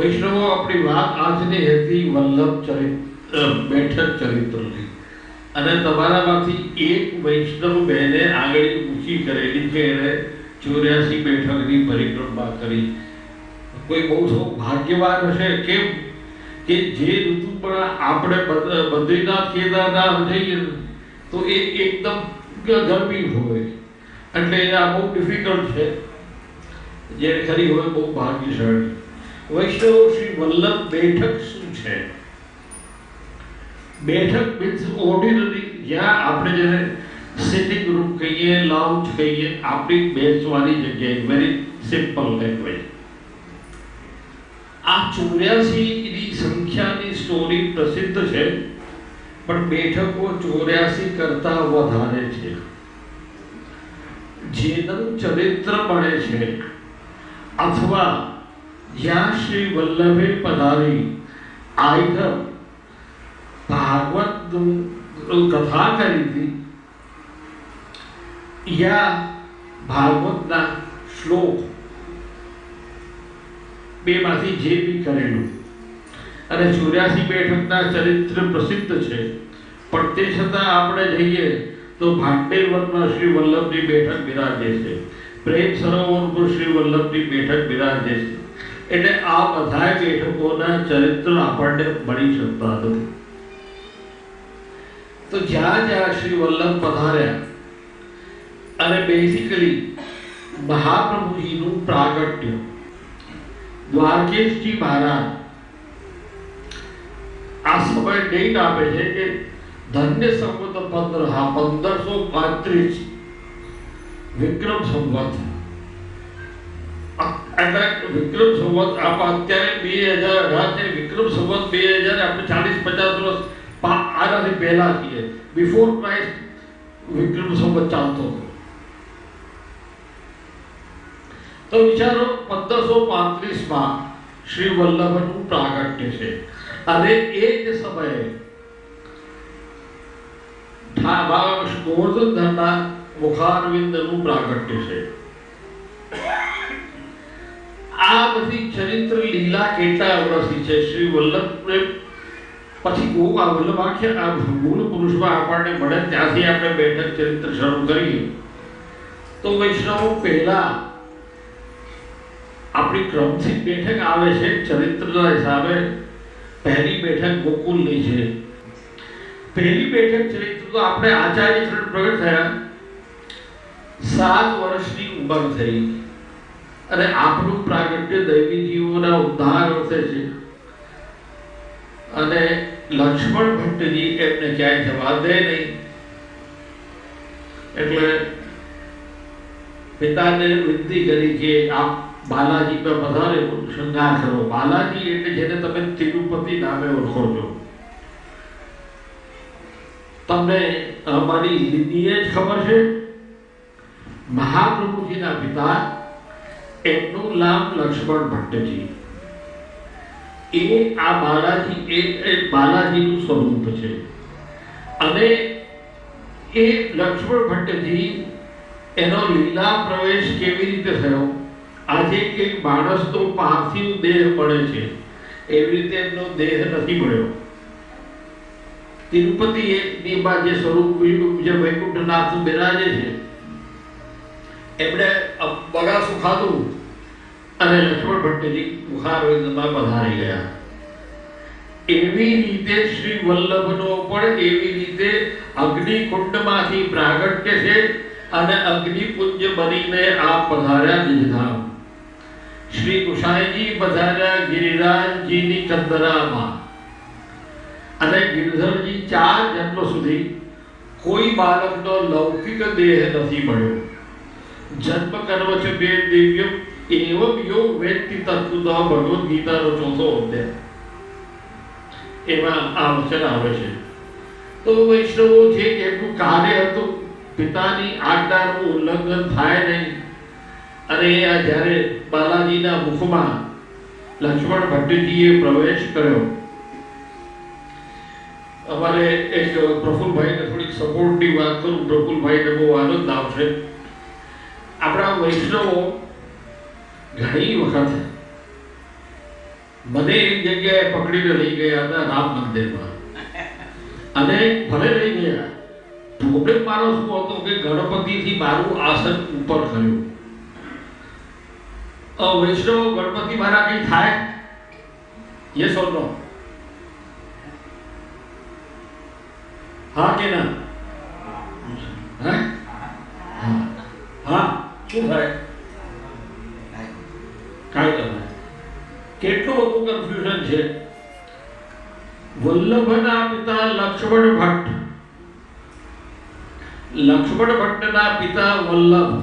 વૈષ્ણવો આપણી વાત આજની હતી વલ્લભ ચરિત્ર બેઠક ચરિત્રની. અને તમારામાંથી એક વૈષ્ણવ બહેને આગળ ઊંચી કરેલી કે એણે ચોર્યાસી બેઠકની પરિક્રમા કરી. કોઈ બહુ ભાગ્યવાન હશે? કેમ? કે જે ઋતુ પણ આપણે બદ- બદ્રીનાથ કેદારનાથ જઈએ તો એ એકદમ ગરમી હોય. એટલે આ બહુ ડિફિકલ્ટ છે. જે ખરી હોય બહુ ભાગ્યશાળી. વૈષ્ણવ શ્રી વલ્લભ બેઠક શું છે બેઠક મીન્સ ઓર્ડિનરી જ્યાં આપણે જેને સિટિંગ રૂમ કહીએ લાઉન્જ કહીએ આપણી બેસવાની જગ્યાએ વેરી સિમ્પલ લેંગ્વેજ આ ચોર્યાસી ની સંખ્યાની સ્ટોરી પ્રસિદ્ધ છે પણ બેઠકો ચોર્યાસી કરતા વધારે છે જેનું ચરિત્ર મળે છે અથવા જ્યાં શ્રી વલ્લભે પધારી આઈધર ભાગવત કથા કરી હતી યા ભાગવતના શ્લોક બેમાંથી જે બી કરેલું અને ચોર્યાસી બેઠકના ચરિત્ર પ્રસિદ્ધ છે પણ તે છતાં આપણે જઈએ તો ભાંડેર વનમાં શ્રી વલ્લભની બેઠક બિરાજે છે પ્રેમ સરોવર પર શ્રી વલ્લભની બેઠક બિરાજે છે એટલે આ બધા લેખકોના ચરિત્ર આપણને મળી શકતા નથી. તો જ્યાં જ્યાં શ્રી વલ્લભ પધાર્યા, અને બેઝિકલી મહાપ્રભુજીનું પ્રાગટ્ય, દ્વારકેશજી મહારાજ આ સમય ડેટ આપે છે કે ધન્ય સંવત પંદર, હા, પંદરસો પાંત્રીસ વિક્રમ સંવત. વિક્રમ સંવત. અત્યારે બે હજાર અઢાર વિક્રમ સંવત બે હજાર, આપણે ચાલીસ પચાસ વર્ષ આનાથી પહેલા છીએ. બિફોર ક્રાઇસ્ટ વિક્રમ સંવત ચાલતો હતો. તો વિચારો, પંદરસો પાંત્રીસમાં શ્રી વલ્લભનું પ્રાગટ્ય છે. અને એ જ સમયે બાબા ગોવર્ધનધરના મુખારવિંદનું પ્રાગટ્ય છે. આ બધી ચરિત્ર લીલા કેટલા વર્ષની છે. શ્રી વલ્લભ પછી બહુ આ વલ્લભાખ્ય આ મૂળ પુરુષમાં આપણને મળે ત્યાંથી આપણે બેઠક ચરિત્ર શરૂ કરીએ. તો વૈષ્ણવો પહેલા આપણી ક્રમથી બેઠક આવે છે, ચરિત્રના હિસાબે પહેલી બેઠક ગોકુલની છે. પહેલી બેઠક ચરિત્ર તો આપણે આચાર્ય પ્રગટ થયા. સાત વર્ષની ઉંમર થઈ. અને આપનું પ્રાગટ્ય દૈવી જીવોના ઉદ્ધાર અર્થે છે. અને લક્ષ્મણ ભટ્ટજી એમને ક્યાંય જવા દે નહીં. એટલે પિતાને વિનંતી કરી કે આપ બાલાજી પર વધારે શૃંગાર કરો. બાલાજી એટલે જેને તમે તિરુપતિ નામે ઓળખો છો. તમને અમારી લીટીએ જ ખબર છે. મહાપ્રભુજીના પિતા એમનું નામ લક્ષ્મણ ભટ્ટજી. એ આ બાલાજી, એ બાલાજીનું સ્વરૂપ છે. અને એ લક્ષ્મણ ભટ્ટજી, એનો લીલા પ્રવેશ કેવી રીતે થયો? આજે એક માણસનો પાર્થિવ દેહ મળે છે. એવી રીતે એમનો દેહ નથી મળ્યો. તિરુપતિ ની બા જે સ્વરૂપ જે વૈકુંઠનાથ બિરાજે છે એમણે બગાસું ખાધું અને લક્ષ્મણ ભટ્ટજી મુખારવિંદમાં પધારી ગયા. એવી રીતે શ્રી વલ્લભનો પણ એવી રીતે અગ્નિકુંડમાંથી પ્રાગટ્ય છે અને અગ્નિપુંજ બનીને આ પધાર્યા નિજધામ શ્રી કુશાઈજી પધાર્યા ગિરિરાજજીની કંદરામાં અને ગિરધરજી ચાર જન્મ સુધી કોઈ બાળકનો લૌકિક દેહ નથી મળ્યો. જન્મ કર્મ છે બે દિવ્ય, એવમ યો વેત્તિ તત્વત ભગવદ્ ગીતાનો ચોથો અધ્યાય. એમાં આ વચન આવે છે. તો વૈષ્ણવો જે એમનું કાર્ય હતું પિતાની આજ્ઞાનું ઉલ્લંઘન થાય નહીં. અને આ જ્યારે બાલાજીના મુખમાં લક્ષ્મણ ભટ્ટજીએ પ્રવેશ કર્યો. અમારે એક પ્રફુલભાઈને થોડીક સપોર્ટની વાત કરું. પ્રફુલભાઈને બહુ આનંદ આવશે. આપણા વૈષ્ણવો ઘણી વખત મને એક જગ્યાએ પકડીને લઈ ગયા હતા રામ મંદિરમાં. અને ભલે લઈ ગયા પ્રોબ્લેમ મારો શું હતો કે ગણપતિથી મારું આસન ઉપર થયું. વૈષ્ણવ ગણપતિ મારા કઈ થાય? યસ ઓર નો હા કે ના? હે. હા. શું થાય કાંઈ કેટલું બધું કન્ફ્યુઝન છે વલ્લભના પિતા લક્ષ્મણ ભટ્ટ લક્ષ્મણ ભટ્ટના પિતા વલ્લભ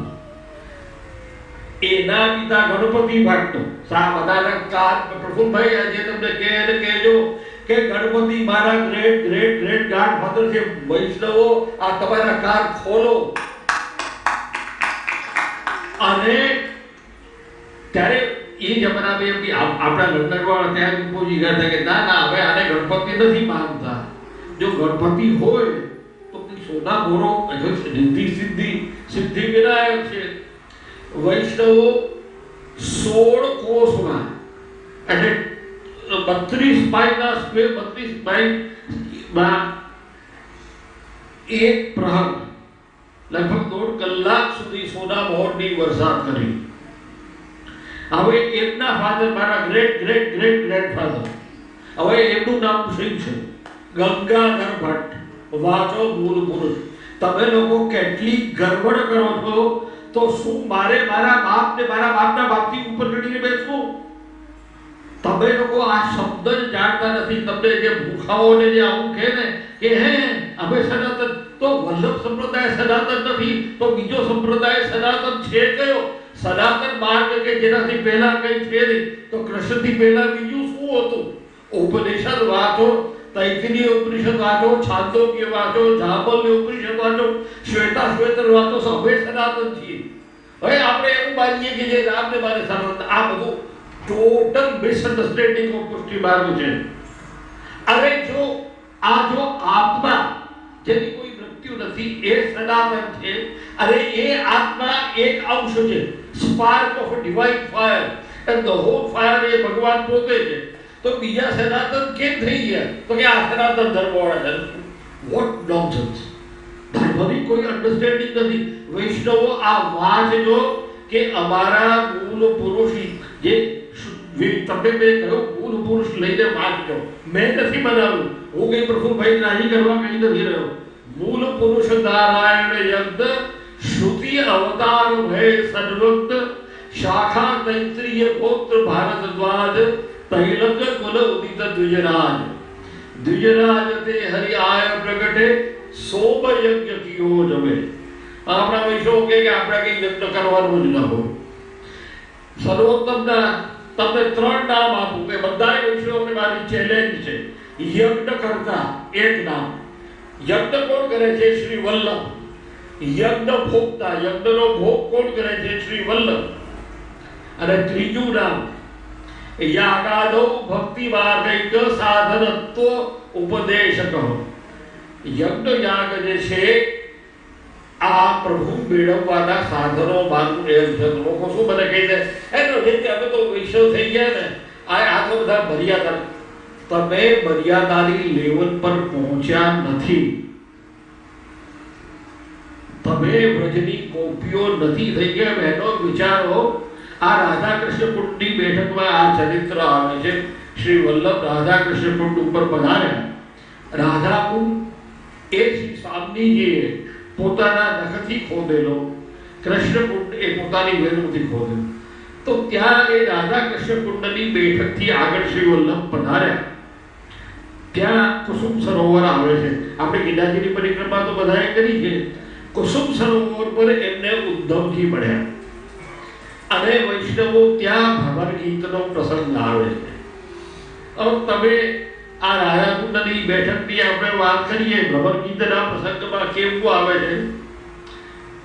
એના પિતા ગણપતિ ભટ્ટ સા બધાના કાર પ્રફુલભાઈ આજે તમને કહે અને કહેજો કે ગણપતિ મારા ગ્રેટ ગ્રેટ ગ્રેટ ગાડફાધર છે વૈષ્ણવો આ તમારા કાર ખોલો. અને ત્યારે એ જમાનામાં એમ કે આપણા લંડનવાળા ત્યાં પૂછી ગયા હતા કે ના ના, હવે આને ગણપતિ નથી માનતા. જો ગણપતિ હોય, તો સોના ગોરો સિદ્ધિ સિદ્ધિ સિદ્ધિ વિનાયક છે. વૈષ્ણવો સોળ કોષમાં, એટલે બત્રીસ માઇલના સ્ક્વેર બત્રીસ માઇલ એક પ્રહર. લગભગ દોઢ કલાક સુધી સોના મોરની વરસાદ કરી. હવે એમના ફાધર મારા great great great great father હવે એમનું નામ સિંહ છે? ગંગાધર ભટ્ટ. વાંચો મૂળ પુરુષ તમે લોકો કેટલી ગરબડ કરો છો? તો શું મારે મારા બાપ ને મારા બાપના બાપથી ઉપર ચડીને બેસવું? તમે લોકો આ શબ્દ જાણતા નથી. તમને જે ભૂખાઓને, જે આવું કહે ને કે હે, અમે સનાતન તો વલ્લભ સંપ્રદાય સનાતન નથી, તો બીજો સંપ્રદાય સનાતન છે કયો? સનાતન માર્ગ કે જેનાથી પહેલા કઈ છે નહીં? તો કૃષ્ણથી પહેલા બીજું શું હતું? ઉપનિષદ વાંચો તૈત્રીય ઉપનિષદ વાંચો, છાંદોગ્ય વાંચો જાબલ્ય ઉપનિષદ વાંચો, શ્વેતા શ્વેતર વાંચો સભે સનાતન છીએ. હવે આપણે એવું માનીએ કે જે રામને મારે સનાતન આ બધું ટોટલ મિસઅન્ડરસ્ટેન્ડિંગ ઓફ પુષ્ટિ માર્ગ છે. અરે જો આ જો આત્મા જેની કોઈ મૃત્યુ નથી એ સનાતન છે અરે એ આત્મા એક અંશ છે spark of divine fire and the whole fire એ ભગવાન પોતે છે તો બીજા સનાતન કેમ થઈ ગયા તો કે આ સનાતન ધર્મવાળા છે વોટ નોનસેન્સ ધર્મની કોઈ અન્ડરસ્ટેન્ડિંગ નથી વૈષ્ણવો આ વાંચજો કે અમારા મૂળ પુરુષ જે વી- તમને મેં કહ્યું મૂળ પુરુષ લઈને વાંચજો મેં નથી બનાવ્યું હું કઈ પ્રફુલભાઈ રાજી કરવા કઈ નથી રહ્યો મૂળ પુરુષ નારાયણ યજ્ઞ શ્રુતિ અવતાર ભય સન્વક્ત શાખા તૈત્રીય ગોત્ર ભારત દ્વાજ તૈલક કુલ ઉદિત દ્વિજરાજ દ્વિજરાજ તે હરિ આય પ્રગટે સોમ યજ્ઞ કિયો જમે આપણા વૈષ્ણવ કહે કે આપણે કઈ યજ્ઞ કરવાનું જ ન હોય સર્વોત્તમના તમને ત્રણ નામ આપું કે બધાય વૈષ્ણવને મારી ચેલેન્જ છે યજ્ઞ કરતા એક નામ યજ્ઞ કોણ કરે છે શ્રી વલ્લભ યજ્ઞ ભોગતા યજ્ઞનો ભોગ કોણ કરે છે શ્રી વલ્લભ અને ત્રીજું નામ યાગાદો ભક્તિ માર્ગૈક સાધનત્વ ઉપદેશક યજ્ઞ યાગ જે છે આ પ્રભુ મેળવવાના સાધનો માનું એમ છે તો લોકો શું મને કહી દે એનો જે કે અમે તો વૈષ્ણવ થઈ ગયા ને આ આ તો બધા મર્યાદા તમે મર્યાદાની લેવલ પર પહોંચ્યા નથી તમે વ્રજની કોપીઓ નથી થઈ ગયા એનો વિચારો આ રાધા કૃષ્ણ કુંડની બેઠકમાં આ ચરિત્ર આવે છે. શ્રી વલ્લભ રાધા કૃષ્ણ કુંડ ઉપર પધાર્યા રાધા કુંડ એ શ્રી સ્વામીજીએ પોતાના નખથી ખોદેલો કૃષ્ણ કુંડ એ પોતાની વેલુથી ખોદેલો તો ત્યાં એ રાધા કૃષ્ણ કુંડની બેઠકથી આગળ શ્રી વલ્લભ પધાર્યા. ત્યાં કુસુમ સરોવર આવે છે. આપણે ગીતાજીની પરિક્રમા તો બધાએ કરી છે. કુસુમ સરોવર પર એમને ઉદ્ધવજી મળ્યા. અને વૈષ્ણવો ત્યાં ભવન ગીતનો પ્રસંગ આવે છે. હવે તમે આ રાધાકુંડની બેઠકની આપણે વાત કરીએ ભવન ગીતના પ્રસંગમાં કેવું આવે છે?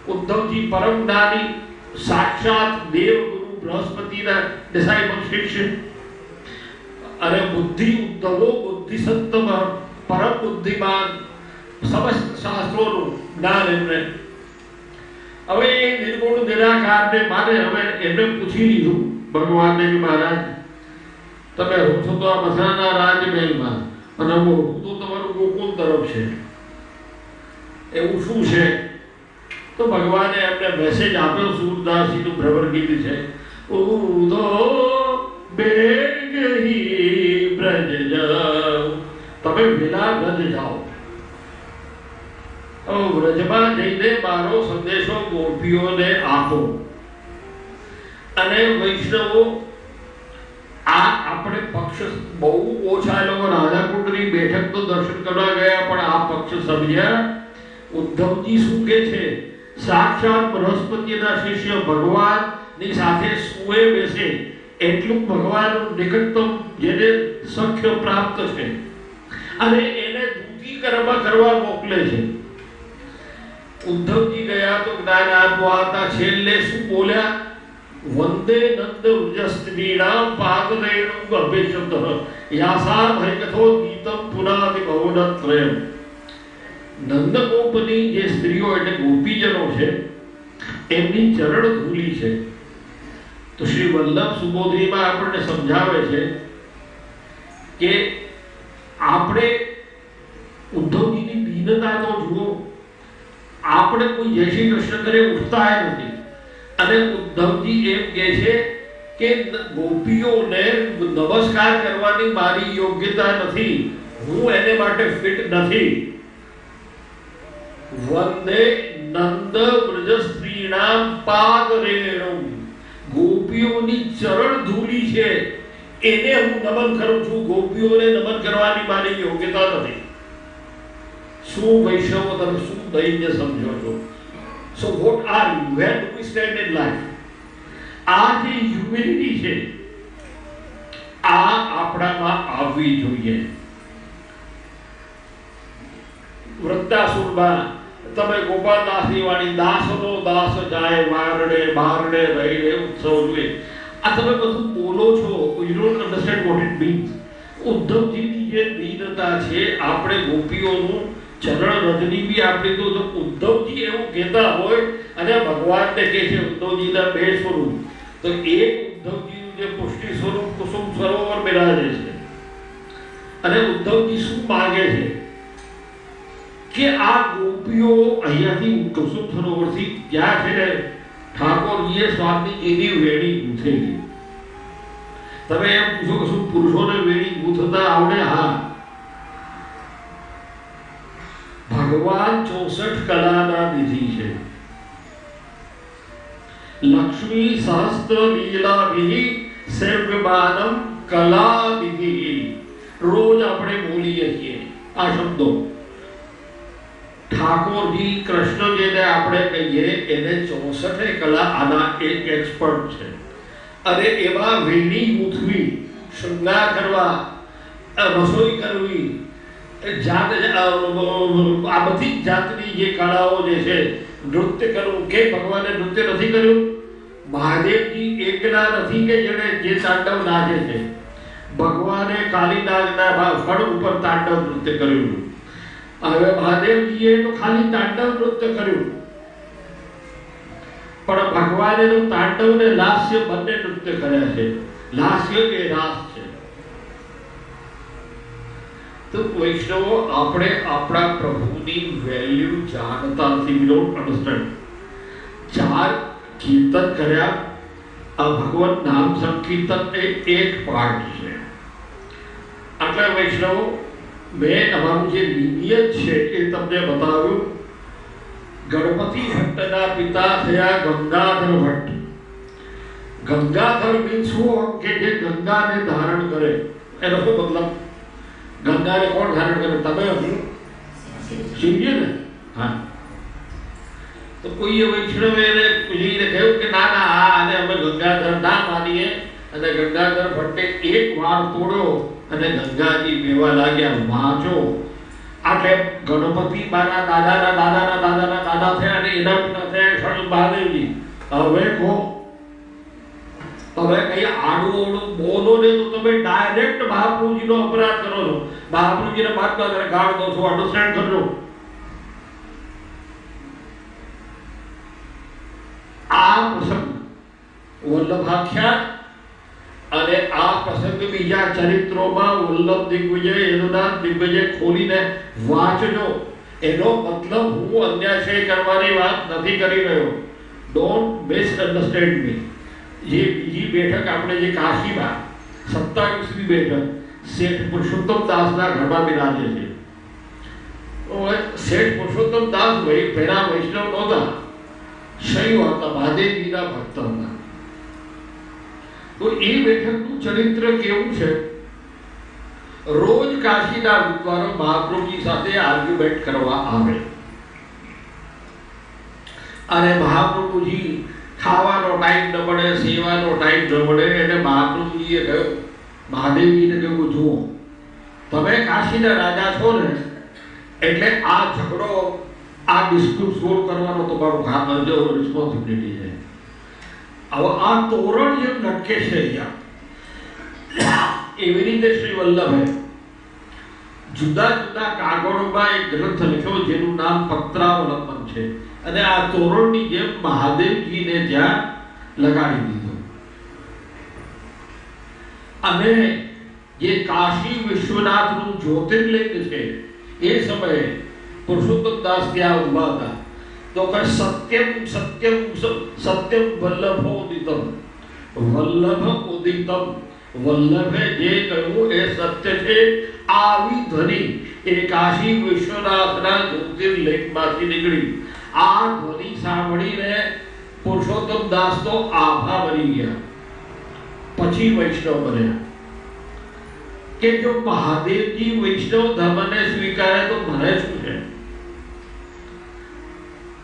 ઉદ્ધવજી પરમ જ્ઞાની સાક્ષાત દેવ ગુરુ બૃહસ્પતિના ડિસાઇબલ શિષ્ય અને બુદ્ધિ ઉદ્ધવો બુદ્ધિ સત્તમ પરમ બુદ્ધિમાન સમસ્ત શાસ્ત્રોનું જ્ઞાન એમને હવે એ નિર્ગુણ નિરાકારને માને હવે એમને પૂછી લીધું ભગવાનને મહારાજ તમે છો તો આ મથુરાના રાજમહેલમાં અને મોઢું તો તમારું ગોકુળ તરફ છે એવું શું છે તો ભગવાને એમને મેસેજ આપ્યો સૂરદાસજીનું ભ્રમણ ગીત છે ઉદો બેગહી તમે વિના બ્રજ જાઓ. વ્રજમાં જઈને મારો સંદેશો ગોપીઓને આપો. અને વૈષ્ણવો, આ આપણે પક્ષ બહુ ઓછા લોકો રાધાકુંડની બેઠક તો દર્શન કરવા ગયા, પણ આ પક્ષ સમજ્યા ઉદ્ધવજી શું કે છે? સાક્ષાત બૃહસ્પતિના શિષ્ય ભગવાનની સાથે સુએ બેસે. એટલું ભગવાન નિકટતમ જેને સખ્ય પ્રાપ્ત છે. અને એને દૂધી કરવા કરવા મોકલે છે. ઉદ્ધવજી ગયા તો જ્ઞાન આપવા હતા છેલ્લે શું બોલ્યા? વંદે નંદ વૃજસ્ત્રીણામ પાદરેણુ ગર્ભેશત યાસા ભયકથો ગીતમ પુનાદિ ભવનત્રયમ નંદગોપની જે સ્ત્રીઓ એટલે ગોપીજનો છે, એમની ચરણ ધૂલી છે. તો શ્રી વલ્લભ સુબોધરીમાં આપણને સમજાવે છે કે આપણે ઉદ્ધવજીની દીનતા તો જુઓ. આપણે કોઈ જય શ્રી કૃષ્ણ કરે ઉઠતા નથી. અને ઉદ્ધવજી એમ કહે છે કે ગોપીઓને નમસ્કાર કરવાની મારી યોગ્યતા નથી. હું એને માટે ફિટ નથી. વંદે નંદ વ્રજ સ્ત્રીણામ પાદ રેણુ. ગોપીઓની ચરણ ધૂળી છે. એને હું નમન કરું છું, ગોપીઓને નમન કરવાની મારી યોગ્યતા નથી. શું વૈષ્ણવ તમે શું દૈન્ય સમજો છો? So what are you where do we stand in life આ જે હ્યુમિનિટી છે, આ આપણામાં આવવી જોઈએ. વૃદ્ધાસુરમાં તમે ગોપાલદાસની વાણી દાસનો દાસ જાય, વારડે બારડે રહીને ઉત્સવ જોઈએ. આ તમે બધું બોલો છો you don't understand what it means ઉદ્ધવજીની જે દીનતા છે, આપણે ગોપીઓનું ચરણ રજની બી આપણી તો ઉદ્ધવજી એવું કહેતા હોય, અને ભગવાનને કહે છે, ઉદ્ધવજીના બે સ્વરૂપ. તો એક ઉદ્ધવજીનું જે પુષ્ટિ સ્વરૂપ, કુસુમ સરોવર બિરાજે છે. અને ઉદ્ધવજી શું માગે છે? કે આ ગોપીઓ અહીંયાથી કુસુમ સરોવરથી ત્યાં છે? ઠાકોરજીએ સ્વામીજીની વેણી ગૂંથેલી તમે એમ પૂછો કે શું પુરુષોને વેણી ગૂંથતા આવડે હા ભગવાન ચોસઠ કલાના નિધિ છે લક્ષ્મી સહસ્ત્ર લીલા વિહિ સેવ્યમાનમ કલા વિધિ રોજ આપણે બોલીએ છીએ આ શબ્દો ઠાકોરજી કૃષ્ણ જેને આપણે કહીએ, એને ચોસઠે કલા આના એક એક્સપર્ટ છે. અને એમાં વેણી ગૂંથવી, શૃંગાર કરવા રસોઈ કરવી જાત આ બધી જાતની જે કળાઓ જે છે, નૃત્ય કરવું, કે ભગવાને નૃત્ય નથી કર્યું? મહાદેવજી એકલા નથી કે જેણે જે તાંડવ નાચે છે. ભગવાને કાલિનાગના ભા- ફળ ઉપર તાંડવ નૃત્ય કર્યું. હવે મહાદેવજીએ તો ખાલી તાંડવ નૃત્ય કર્યું. પણ ભગવાને તો તાંડવ ને લાસ્ય બંને નૃત્ય કર્યા છે. લાસ્ય કે રાસ છે. તો વૈષ્ણવો, આપણે આપણા પ્રભુની વેલ્યુ જાણતા નથી વી ડોન્ટ અન્ડરસ્ટેન્ડ ચાર કીર્તન કર્યા. આ ભગવાન નામ સંકીર્તન એ એક પાર્ટ છે. આટલા વૈષ્ણવો મેં અમારું જે lineage છે એ તમને બતાવ્યું ગણપતિ ભટ્ટના પિતા થયા ગંગાધર ભટ્ટ ગંગાધર મીન્સ શું કે જે ગંગાને ધારણ કરે એનો શું મતલબ ગંગાને કોણ ધારણ કરે તમે હું શિવજી ને હા તો કોઈએ વૈષ્ણવે એને પૂછીને કહ્યું કે ના ના આ આને અમે ગંગાધર ના માનીએ અને ગંગાધર ભટ્ટે એક વાર તોડ્યો અને ગંગાજી બેવા લાગ્યા વાંચો આટલે ગણપતિ બાના દાદાના દાદાના દાદાના દાદા થયા અને એના પિતા થયા ક્ષણ મહાદેવજી. હવે કહો, હવે કઈ આડું અવડું બોલો ને તો તમે ડાયરેક્ટ મહાપ્રભુજીનો અપરાધ કરો છો. મહાપ્રભુજીને ને કરો ગાળ દો છો અન્ડરસ્ટેન્ડ કરજો. આ પ્રસંગ વલ્લભાખ્યાન અને આ પ્રસંગ બીજા ચરિત્રોમાં વલ્લભ દિગ્વિજય યદુનાથ દિગ્વિજય ખોલીને વાંચજો. એનો મતલબ હું અન્યાશય કરવાની વાત નથી કરી રહ્યો. ડોન્ટ મિસઅન્ડરસ્ટેન્ડ મી જે બીજી બેઠક આપણે જે કાશીમાં સત્તાવીસમી બેઠક, શેઠ પુરુષોત્તમ દાસના ઘરમાં બિરાજે છે. હવે શેઠ પુરુષોત્તમ દાસ ભાઈ પહેલા વૈષ્ણવ નહોતા. શૈવ હતા, મહાદેવજીના ભક્ત હતા. તો એ બેઠકનું ચરિત્ર કેવું છે? રોજ કાશીના વિદ્વાનો મહાપ્રભુજી સાથે આર્ગ્યુમેન્ટ કરવા આવે. અને મહાપ્રભુજી ખાવાનો ટાઈમ ન મળે, સેવાનો ટાઈમ ન મળે, એટલે મહાપ્રભુજીએ કહ્યું, મહાદેવજીને કહ્યું જુઓ, તમે કાશીના રાજા છો ને, એટલે આ ઝઘડો, આ ડિસ્પ્યુટ સોલ્વ કરવાનો તમારો રિસ્પોન્સિબિલિટી છે. હવે આ તોરણ જેમ નટકે છે અહીંયા, એવી રીતે શ્રી વલ્લભે જુદા જુદા કાગળોમાં એક ગ્રંથ લખ્યો જેનું નામ પત્રાવલંબન છે. અને આ તોરણની જેમ મહાદેવજીને જ્યાં લગાડી દીધો. અને જે કાશી વિશ્વનાથનું જ્યોતિર્લિંગ છે, એ સમયે પુરુષોત્તમ દાસ ત્યાં ઊભા હતા. તો કે સત્યમ સત્યમ સત્યમ વલ્લભો ઉદિતમ વલ્લભ ઉદિતમ વલ્લભે જે કહ્યું એ સત્ય છે આવી ધ્વનિ એ કાશી વિશ્વનાથના જ્યોતિર્લિંગમાંથી નીકળી આ ધ્વનિ સાંભળીને પુરુષોત્તમ દાસ તો આભા બની ગયા પછી વૈષ્ણવ બન્યા કે જો મહાદેવજી વૈષ્ણવ ધર્મને સ્વીકારે તો મને શું છે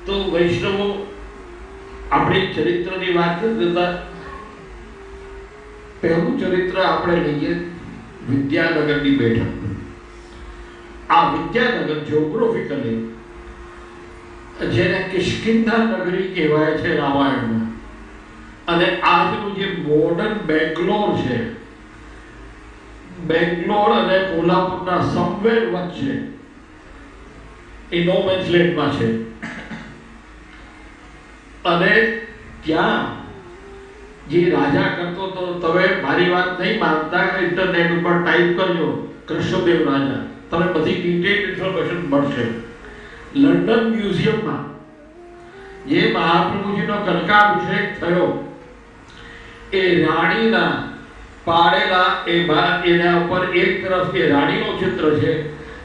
તો વૈષ્ણવો આપણે ચરિત્રની વાત કરતા. પહેલું ચરિત્ર આપણે લઈએ વિદ્યાનગરની બેઠક. આ વિદ્યાનગર જ્યોગ્રાફિકલી જેને કિષ્કિંધા નગરી કહેવાય છે રામાયણમાં. અને આજનું જે મોડર્ન બેંગ્લોર છે, બેંગ્લોર અને કોલ્હાપુરના સમવેર વચ્ચે એ નો મેન્સ છે. અને ત્યાં જે રાજા કરતો તો તમે મારી વાત નહીં માનતા ઇન્ટરનેટ ઉપર ટાઈપ કરજો, કૃષ્ણદેવ રાજા. તમને બધી ડિટેલ ઇન્ફોર્મેશન મળશે. લંડન મ્યુઝિયમમાં જે મહાપ્રભુજીનો કનકાભિષેક થયો, એ રાણીના પાડેલા એ એના ઉપર એક તરફ એ રાણીનું ચિત્ર છે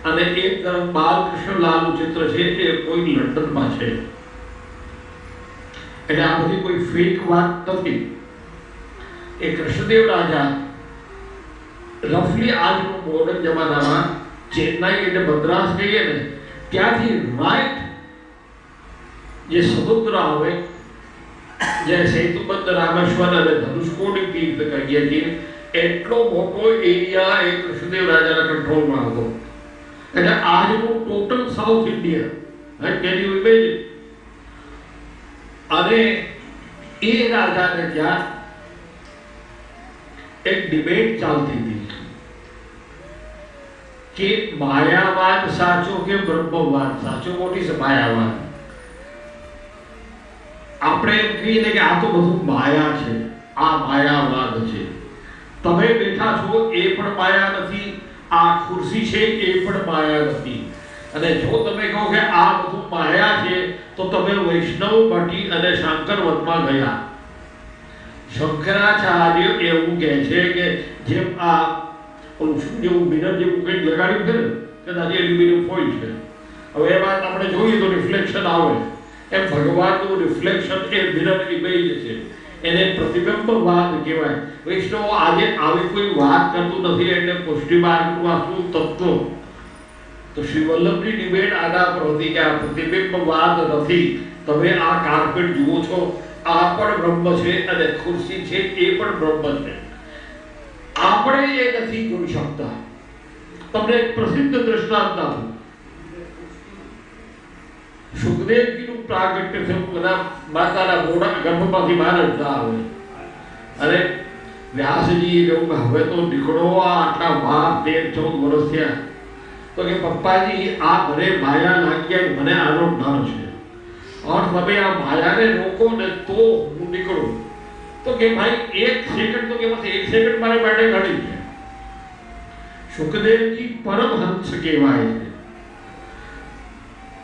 અને એક તરફ બાલકૃષ્ણલાલનું ચિત્ર છે, એ કોઈ લંડનમાં છે. એટલે આ બધી કોઈ ફેક વાત નથી એ કૃષ્ણદેવ રાજા રફલી આજનું મોડર્ન જમાનામાં ચેન્નાઈ એટલે મદ્રાસ કહીએ ને, ત્યાંથી રાઈટ જે સમુદ્ર આવે, જે સેતુબંધ રામેશ્વર અને ધનુષકોડી તીર્થ કહીએ છીએ, એટલો મોટો એરિયા એ કૃષ્ણદેવ રાજાના કંટ્રોલમાં હતો. એટલે આજનું total south India can you imagine અને એ રાજાને ત્યાં એક ડિબેટ ચાલતી હતી કે માયાવાદ સાચો કે બ્રહ્મવાદ? સાચો મોટી છે, માયાવાદ. આપણે એમ કહીએ કે આ તો બધું માયા છે, આ માયાવાદ છે. તમે બેઠા છો, એ પણ માયા નથી. આ ખુરશી છે, એ પણ માયા નથી. અને જો તમે કહો કે આ બધું માયા છે, તો તમે વૈષ્ણવ ભટ્ટી અને શાંકરવતમાં ગયા. શંકરાચાર્ય એવું કહે છે કે જેમ આ જેવું મિનર જેવું કંઈક લગાડ્યું છે ને, કદાચ એલ્યુમિનિયમ ફોઇલ છે. હવે એમાં આપણે જોઈએ તો રિફ્લેક્શન આવે. એમ ભગવાનનું રિફ્લેક્શન એ મિરર ઇમેજ છે. એને પ્રતિબિંબવાદ કહેવાય. વૈષ્ણવ આજે આવી કોઈ વાત કરતું નથી, એટલે પુષ્ટિ માર્ગનું આ શું તત્વ તો શ્રી વલ્લભની ડિબેટ આના પર કે આ પ્રતિબિંબવાદ નથી. તમે આ કાર્પેટ જુઓ છો. આ પણ બ્રહ્મ છે અને ખુરશી છે એ પણ બ્રહ્મ છે. આપણે એ નથી જોઈ શકતા. તમને એક પ્રસિદ્ધ દ્રષ્ટાંત આપું. સુખદેવજીનું પ્રાગટ્ય છે, બધા માતાના મોઢા ગર્ભમાંથી બહાર જ આવે અને વ્યાસજી કે હવે તો નીકળો આટલા બાર તેર ચૌદ વર્ષ થયા. તો કે પપ્પાજી, આ ઘરે માયા લાગ્યા મને આનો ડર છે. और તમે આ માયાને રોકો ને તો હું નીકળું. તો કે ભાઈ, એક સેકન્ડ તો કે બસ એક સેકન્ડ મારે માટે ઘડી છે સુખદેવજી પરમહંસ કહેવાય છે.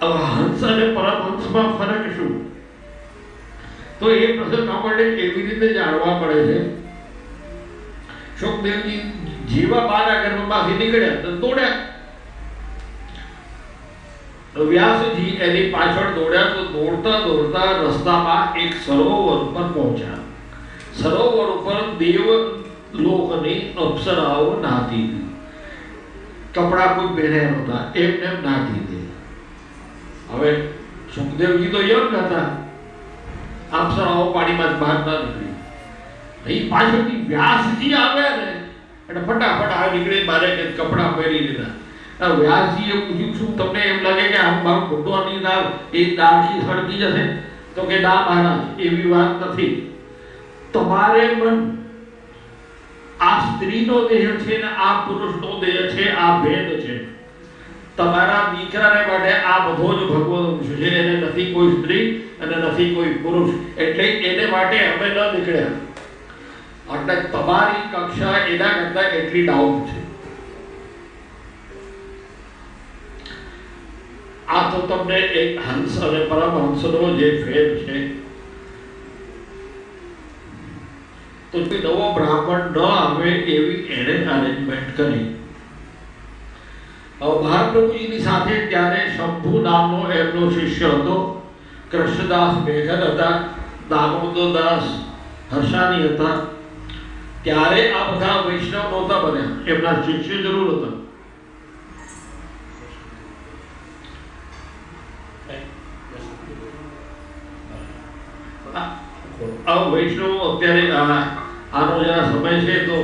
હવે હંસ અને પરમહંસમાં ફરક શું? તો એ પ્રસંગ આપણને કેવી રીતે જાણવા પડે છે? સુખદેવજી જેવા બારા ગર્ભમાંથી નીકળ્યા તો દોડ્યા વ્યાસજી એની પાછળ દોડ્યા તો દોડતા દોડતા રસ્તામાં એક સરોવર પર પહોંચ્યા. સરોવર ઉપર દેવ લોકની અપ્સરાઓ નાતી હતી. કપડા કોઈ પહેર્યા નહોતા, એમને એમ નાતી હતી. હવે સુખદેવજી તો એમ હતા. અપ્સરાઓ પાણીમાં બહાર ના નીકળી. અહીં પાછળથી વ્યાસજી આવ્યા ને, એટલે ફટાફટ આ નીકળી કે કપડાં પહેરી લીધા. વ્યાસજીએ પૂછ્યું શું તમને એમ લાગે કે આમ મારું ખોટવાની દાળ એ દાળથી સળગી જશે? તો કે ના મહારાજ, એવી વાત નથી. તમારે મન આ સ્ત્રીનો દેહ છે ને આ પુરુષનો દેહ છે, આ ભેદ છે. તમારા દીકરાને માટે આ બધો જ ભગવાન છે. એને નથી કોઈ સ્ત્રી અને નથી કોઈ પુરુષ. એટલે એને માટે અમે ન નીકળ્યા. એટલે તમારી કક્ષા એના કરતા એટલી ડાઉન છે. આ તો તમને એક હંસ અને પરમહંસનો જે ફેર છે. તો નવો બ્રાહ્મણ ન આવે એવી એણે અરેન્જમેન્ટ કરી. મહાપ્રભુજીની સાથે ત્યારે શંભુ નામનો એમનો શિષ્ય હતો. કૃષ્ણદાસ મેઘર હતા દામોદરદાસ હર્ષાની હતા. ત્યારે આ બધા વૈષ્ણવ નહોતા બન્યા. એમના શિષ્ય જરૂર હતા. આ વૈષ્ણવ અત્યારે આ આનો જરા સમય છે તો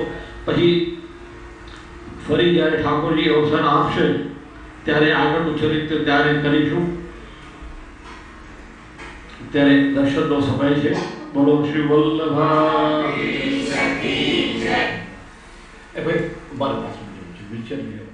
પછી ફરી જ્યારે ઠાકોરજી અવસર આપશે ત્યારે આગળનું ચરિત્ર ત્યારે કરીશું. ત્યારે દર્શનનો સમય છે. બોલો શ્રી વલ્લભા. એ ભાઈ મારે પાછું વિચારી